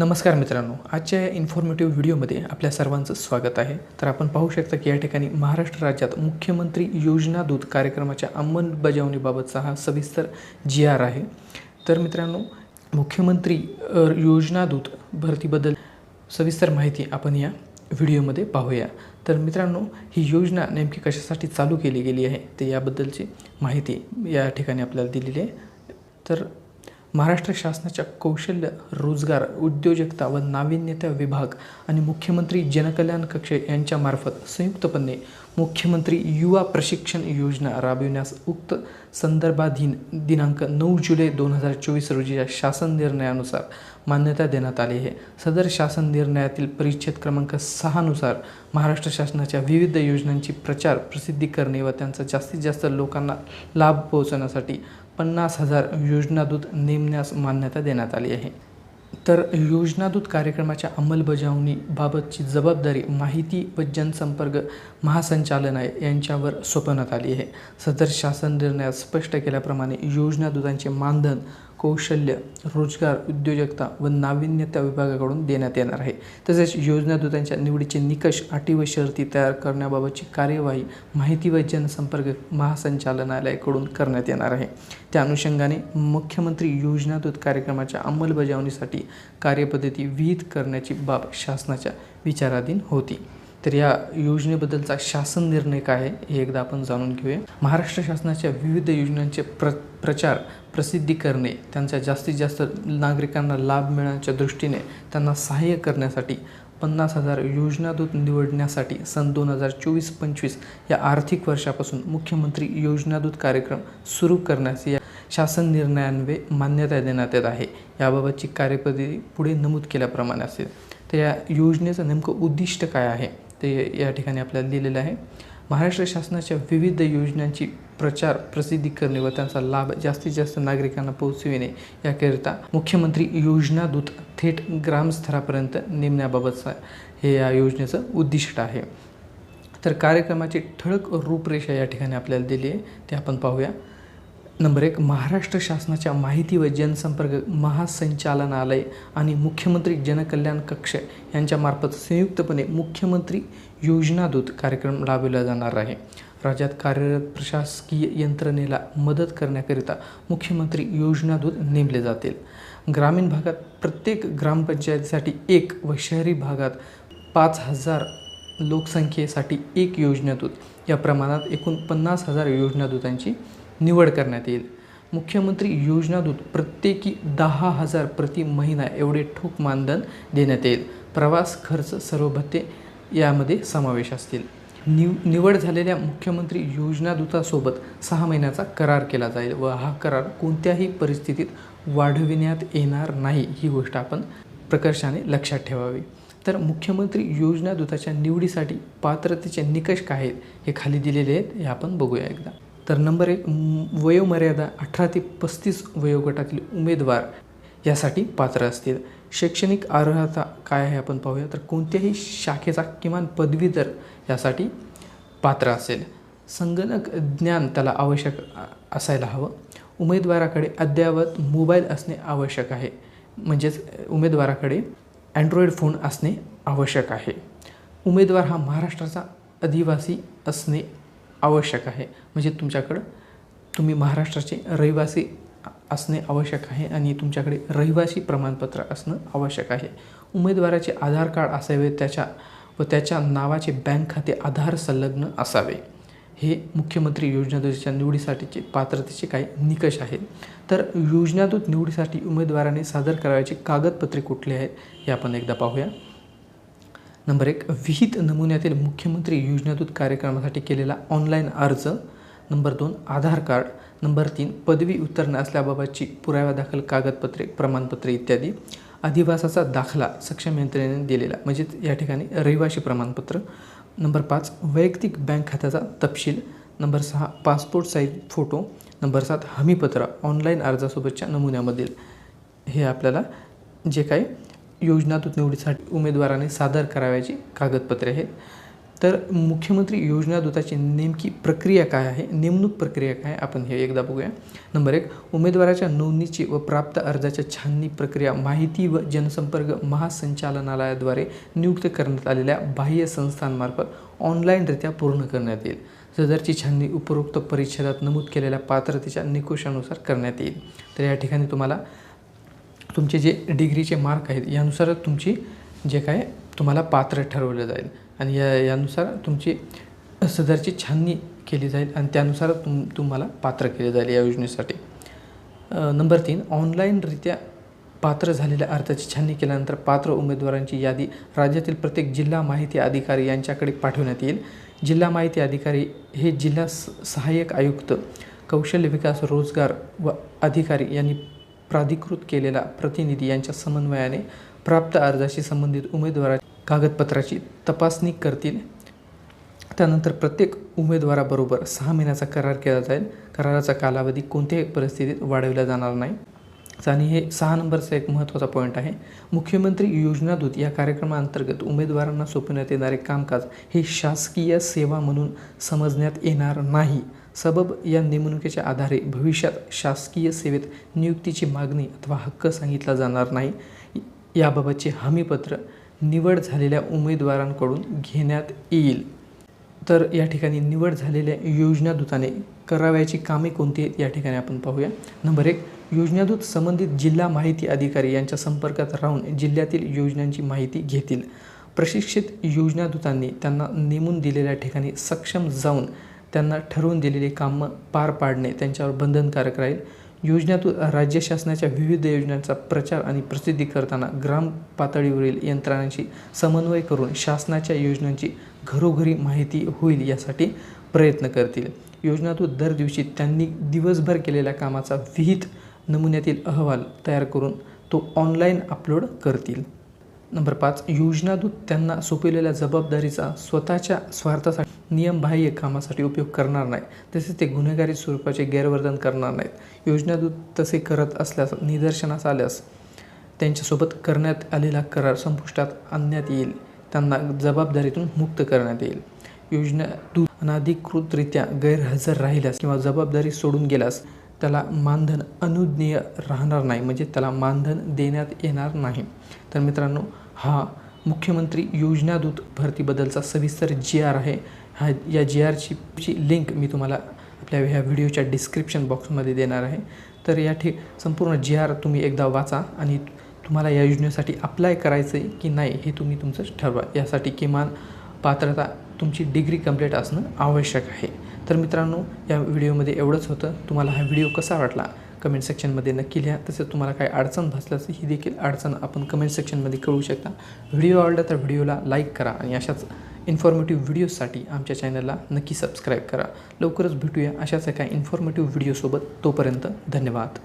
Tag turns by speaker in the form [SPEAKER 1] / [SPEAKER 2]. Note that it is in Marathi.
[SPEAKER 1] नमस्कार मित्रांनो आजच्या या इन्फॉर्मेटिव्ह व्हिडिओमध्ये आपल्या सर्वांचं स्वागत आहे. तर आपण पाहू शकता की या ठिकाणी महाराष्ट्र राज्यात मुख्यमंत्री योजना दूत कार्यक्रमाच्या अंमलबजावणीबाबतचा हा सविस्तर जी आर आहे. तर मित्रांनो मुख्यमंत्री योजना दूत भरतीबद्दल सविस्तर माहिती आपण या व्हिडिओमध्ये पाहूया. तर मित्रांनो ही योजना नेमकी कशासाठी चालू केली गेली आहे ते याबद्दलची माहिती या ठिकाणी आपल्याला दिलेली आहे. तर महाराष्ट्र शासनाच्या कौशल्य रोजगार उद्योजकता व नाविन्यता विभाग आणि मुख्यमंत्री जनकल्याण कक्ष यांच्यामार्फत संयुक्तपणे मुख्यमंत्री युवा प्रशिक्षण योजना राबविण्यास उक्त संदर्भाधीन दिनांक नऊ जुलै दोन हजार चोवीस रोजीच्या शासन निर्णयानुसार मान्यता देण्यात आली आहे. सदर शासन निर्णयातील परिच्छेद क्रमांक सहानुसार महाराष्ट्र शासनाच्या विविध योजनांची प्रचार प्रसिद्धी करणे व त्यांचा जास्तीत जास्त लोकांना लाभ पोहोचवण्यासाठी पन्नास हजार योजनादूत नेमण्यास मान्यता देण्यात आली आहे. तर योजनादूत कार्यक्रमाच्या अंमलबजावणीबाबतची जबाबदारी माहिती व जनसंपर्क महासंचालनालय यांच्यावर सोपवण्यात आली आहे. सदर शासन निर्णयात स्पष्ट केल्याप्रमाणे योजनादूतांचे मानधन कौशल्य रोजगार उद्योजकता व नाविन्यता विभागाकडून देण्यात येणार आहे. तसेच योजनादूतांच्या निवडीचे निकष अटी व शर्ती तयार करण्याबाबतची कार्यवाही माहिती व जनसंपर्क महासंचालनालयाकडून करण्यात येणार आहे. त्या अनुषंगाने मुख्यमंत्री योजनादूत कार्यक्रमाच्या अंमलबजावणीसाठी कार्यपद्धती विहित करण्याची बाब शासनाच्या विचाराधीन होती. तर या योजनेबद्दलचा शासन निर्णय काय आहे हे एकदा आपण जाणून घेऊया. महाराष्ट्र शासनाच्या विविध योजनांचे प्र प्रचार प्रसिद्धी करणे त्यांचा जास्तीत जास्त नागरिकांना लाभ मिळण्याच्या दृष्टीने त्यांना सहाय्य करण्यासाठी पन्नास हजार योजनादूत निवडण्यासाठी सन दोन हजार चोवीस पंचवीस या आर्थिक वर्षापासून मुख्यमंत्री योजनादूत कार्यक्रम सुरू करण्यास या शासन निर्णयान्वये मान्यता देण्यात येत आहे. याबाबतची कार्यपद्धती पुढे नमूद केल्याप्रमाणे असेल. तर या योजनेचं नेमकं उद्दिष्ट काय आहे? ते या ठिकाणी आपल्याला दिलेलं आहे. महाराष्ट्र शासनाच्या विविध योजनांची प्रचार प्रसिद्धी करणे व त्यांचा लाभ जास्तीत जास्त नागरिकांना पोहोचविणे याकरिता मुख्यमंत्री योजना दूत थेट ग्रामस्तरापर्यंत नेमण्याबाबतचा हे या योजनेचं उद्दिष्ट आहे. तर कार्यक्रमाची ठळक रूपरेषा या ठिकाणी आपल्याला दिली आहे. ते आपण पाहूया. नंबर एक महाराष्ट्र शासनाच्या माहिती व जनसंपर्क महासंचालनालय आणि मुख्यमंत्री जनकल्याण कक्ष यांच्यामार्फत संयुक्तपणे मुख्यमंत्री योजनादूत कार्यक्रम राबविला जाणार आहे. राज्यात कार्यरत प्रशासकीय यंत्रणेला मदत करण्याकरिता मुख्यमंत्री योजनादूत नेमले जातील. ग्रामीण भागात प्रत्येक ग्रामपंचायतीसाठी एक व शहरी भागात पाच हजार लोकसंख्येसाठी एक योजनादूत. या प्रमाणात एकूण पन्नास हजार योजनादूतांची निवड करण्यात येईल. मुख्यमंत्री योजनादूत प्रत्येकी दहा हजार प्रति महिना एवढे ठोक मानधन देण्यात येईल. प्रवास खर्च सर्व भत्ते यामध्ये समावेश असतील. निव निवड झालेल्या मुख्यमंत्री योजनादूतासोबत सहा महिन्याचा करार केला जाईल व हा करार कोणत्याही परिस्थितीत वाढविण्यात येणार नाही ही गोष्ट आपण प्रकर्षाने लक्षात ठेवावी. तर मुख्यमंत्री योजनादूताच्या निवडीसाठी पात्रतेचे निकष काय आहेत हे खाली दिलेले आहेत हे आपण बघूया एकदा. तर नंबर एक वयोमर्यादा अठरा ते पस्तीस वयोगटातील उमेदवार यासाठी पात्र असतील. शैक्षणिक अर्हता काय आहे आपण पाहूया. तर कोणत्याही शाखेचा किमान पदवीधर यासाठी पात्र असेल. संगणक ज्ञान त्याला आवश्यक असायला हवं. उमेदवाराकडे अद्ययावत मोबाईल असणे आवश्यक आहे. म्हणजेच उमेदवाराकडे अँड्रॉईड फोन असणे आवश्यक आहे. उमेदवार हा महाराष्ट्राचा अधिवासी असणे आवश्यक आहे. म्हणजे तुमच्याकडं तुम्ही महाराष्ट्राचे रहिवासी असणे आवश्यक आहे आणि तुमच्याकडे रहिवासी प्रमाणपत्र असणं आवश्यक आहे. उमेदवाराचे आधार कार्ड असावे त्याच्या व त्याच्या नावाचे बँक खाते आधार संलग्न असावे. हे मुख्यमंत्री योजनादूतच्या निवडीसाठीचे पात्रतेचे काही निकष आहेत. तर योजनादूत निवडीसाठी उमेदवाराने सादर करावयाचे कागदपत्रे कुठले आहेत हे आपण एकदा पाहूया. नंबर एक विहित नमुन्यातील मुख्यमंत्री योजनादूत कार्यक्रमासाठी केलेला ऑनलाईन अर्ज. नंबर दोन आधार कार्ड. नंबर तीन पदवी उत्तीर्ण असल्याबाबतची पुरावा दाखल कागदपत्रे प्रमाणपत्रे इत्यादी. अधिवासाचा दाखला सक्षम यंत्रणेने दिलेला म्हणजेच या ठिकाणी रहिवाशी प्रमाणपत्र. नंबर पाच वैयक्तिक बँक खात्याचा तपशील. नंबर सहा पासपोर्ट साईज फोटो. नंबर सात हमीपत्र ऑनलाईन अर्जासोबतच्या नमुन्यामधील. हे आपल्याला जे काही योजनातून निवडीसाठी उमेदवाराने सादर करावयाची कागदपत्रे आहेत. तर मुख्यमंत्री योजना दूताची नेमकी प्रक्रिया काय आहे? नेमणूक प्रक्रिया काय आपण हे एकदा बघूया. नंबर एक उमेदवाराच्या नोंदणीची व प्राप्त अर्जाच्या छाननी प्रक्रिया माहिती व जनसंपर्क महासंचालनालयाद्वारे नियुक्त करण्यात आलेल्या बाह्य संस्थांमार्फत ऑनलाईनरित्या पूर्ण करण्यात येईल. सदरची छाननी उपरोक्त परिच्छेदात नमूद केलेल्या पात्रतेच्या निकषानुसार करण्यात येईल. तर या ठिकाणी तुम्हाला तुमचे जे डिग्रीचे मार्क आहेत यानुसार तुमची जे काय तुम्हाला पात्र ठरवलं जाईल. आणि या यानुसार तुमची सदरची छाननी केली जाईल आणि त्यानुसार तुम तुम्हाला पात्र केले जाईल या योजनेसाठी. नंबर तीन ऑनलाईनरित्या पात्र झालेल्या अर्जाची छाननी केल्यानंतर पात्र उमेदवारांची यादी राज्यातील प्रत्येक जिल्हा माहिती अधिकारी यांच्याकडे पाठवण्यात येईल. जिल्हा माहिती अधिकारी हे जिल्हा स सहाय्यक आयुक्त कौशल्य विकास रोजगार व अधिकारी यांनी प्राधिकृत केलेला प्रतिनिधी यांच्या समन्वयाने प्राप्त अर्जाशी संबंधित उमेदवारा कागदपत्राची तपासणी करतील. त्यानंतर प्रत्येक उमेदवाराबरोबर सहा महिन्याचा करार केला जाईल. कराराचा कालावधी कोणत्याही परिस्थितीत वाढविला जाणार नाही. आणि हे सहा नंबरचा एक महत्त्वाचा पॉईंट आहे. मुख्यमंत्री योजनादूत या कार्यक्रमाअंतर्गत उमेदवारांना सोपवण्यात येणारे कामकाज हे शासकीय सेवा म्हणून समजण्यात येणार नाही. सबब या नेमणुकीच्या आधारे भविष्यात शासकीय सेवेत नियुक्तीची मागणी अथवा हक्क सांगितला जाणार नाही. याबाबतचे हमीपत्र निवड झालेल्या उमेदवारांकडून घेण्यात येईल. तर या ठिकाणी निवड झालेल्या योजनादूताने करावयाची कामे कोणती आहेत या ठिकाणी आपण पाहूया. नंबर एक योजनादूत संबंधित जिल्हा माहिती अधिकारी यांच्या संपर्कात राहून जिल्ह्यातील योजनांची माहिती घेतील. प्रशिक्षित योजनादूतांनी त्यांना नेमून दिलेल्या ठिकाणी सक्षम जाऊन त्यांना ठरवून दिलेली कामं पार पाडणे त्यांच्यावर बंधनकारक राहील. योजनातून राज्य शासनाच्या विविध योजनांचा प्रचार आणि प्रसिद्धी करताना ग्राम पातळीवरील यंत्रणांशी समन्वय करून शासनाच्या योजनांची घरोघरी माहिती होईल यासाठी प्रयत्न करतील. योजनातून दर दिवशी त्यांनी दिवसभर केलेल्या कामाचा विहित नमुन्यातील अहवाल तयार करून तो ऑनलाईन अपलोड करतील. नंबर पाच योजनादूत त्यांना सोपवलेल्या जबाबदारीचा स्वतःच्या स्वार्थासाठी नियमबाह्य कामासाठी उपयोग करणार नाही तसेच ते गुन्हेगारी स्वरूपाचे गैरवर्तन करणार नाहीत. योजनादूत तसे करत असल्यास निदर्शनास आल्यास त्यांच्यासोबत करण्यात आलेला करार संपुष्टात आणण्यात येईल. त्यांना जबाबदारीतून मुक्त करण्यात येईल. योजना अनाधिकृतरित्या गैरहजर राहिल्यास किंवा जबाबदारी सोडून गेल्यास त्याला मानधन अनुज्ञेय राहणार नाही म्हणजे त्याला मानधन देण्यात येणार नाही. तर मित्रांनो हा मुख्यमंत्री योजनादूत भरतीबद्दलचा सविस्तर जी आर आहे. हा या जी आरची लिंक मी तुम्हाला आपल्या ह्या व्हिडिओच्या डिस्क्रिप्शन बॉक्समध्ये देणार आहे. तर या ठिक संपूर्ण जी आर तुम्ही एकदा वाचा आणि तुम्हाला या योजनेसाठी अप्लाय करायचं आहे की नाही हे तुम्ही तुमचं ठरवा. यासाठी किमान पात्रता तुमची डिग्री कंप्लीट असणं आवश्यक आहे. तर मित्रांनो या व्हिडिओमध्ये एवढंच होतं. तुम्हाला हा व्हिडिओ कसा वाटला? कमेंट सेक्शनमध्ये नक्की लिहा. तसेच तुम्हाला काही अडचण भासल्यास ही देखील अडचण आपण कमेंट सेक्शनमध्ये कळू शकता. व्हिडिओ आवडला तर व्हिडिओला लाईक करा आणि अशाच इन्फॉर्मेटिव्ह व्हिडिओसाठी आमच्या चॅनलला नक्की सबस्क्राईब करा. लवकरच भेटूया अशाच एका इन्फॉर्मेटिव्ह व्हिडिओसोबत तोपर्यंत धन्यवाद.